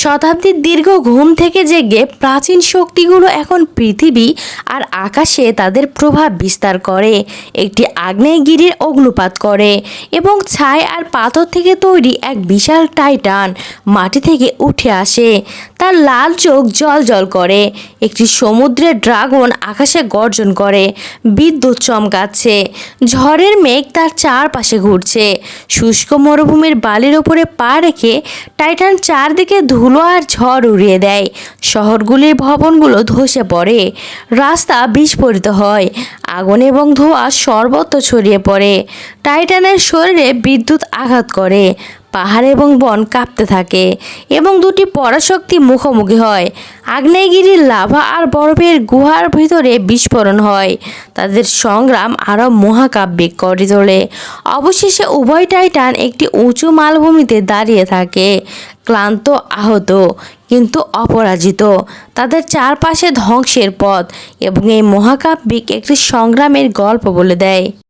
শতাব্দীর দীর্ঘ ঘুম থেকে জেগে প্রাচীন শক্তিগুলো এখন পৃথিবী আর আকাশে তাদের প্রভাব বিস্তার করে। একটি আগ্নেয়গিরির অগ্নুপাত করে এবং ছাই আর পাথর থেকে তৈরি এক বিশাল টাইটান মাটি থেকে উঠে আসে। তার লাল চোখ জল জল করে। একটি সমুদ্রের ড্রাগন আকাশে গর্জন করে। বিদ্যুৎ চমকাচ্ছে। ঝড়ের মেঘ তার চারপাশে ঘুরছে। শুষ্ক মরুভূমির বালির ওপরে পা রেখে টাইটান চারদিকে ধুলো আর ঝড় উড়িয়ে দেয়। শহরগুলির ভবনগুলো ধসে পড়ে। রাস্তা বিস্ফোরিত হয়। আগুন এবং ধোঁয়া সর্বত্র ছড়িয়ে পড়ে। টাইটানের শরীরে বিদ্যুৎ আঘাত করে। পাহাড় এবং বন কাঁপতে থাকে এবং দুটি পরাশক্তি মুখোমুখি হয়। আগ্নেয়গিরির লাভা আর বরফের গুহার ভিতরে বিস্ফোরণ হয়। তাদের সংগ্রাম আরও মহাকাব্যিক করে তোলে। অবশেষে উভয় টাইটান একটি উঁচু মালভূমিতে দাঁড়িয়ে থাকে। ক্লান্ত, আহত, কিন্তু অপরাজিত। তাদের চারপাশে ধ্বংসের পথ এবং এই মহাকাব্যিক একটি সংগ্রামের গল্প বলে দেয়।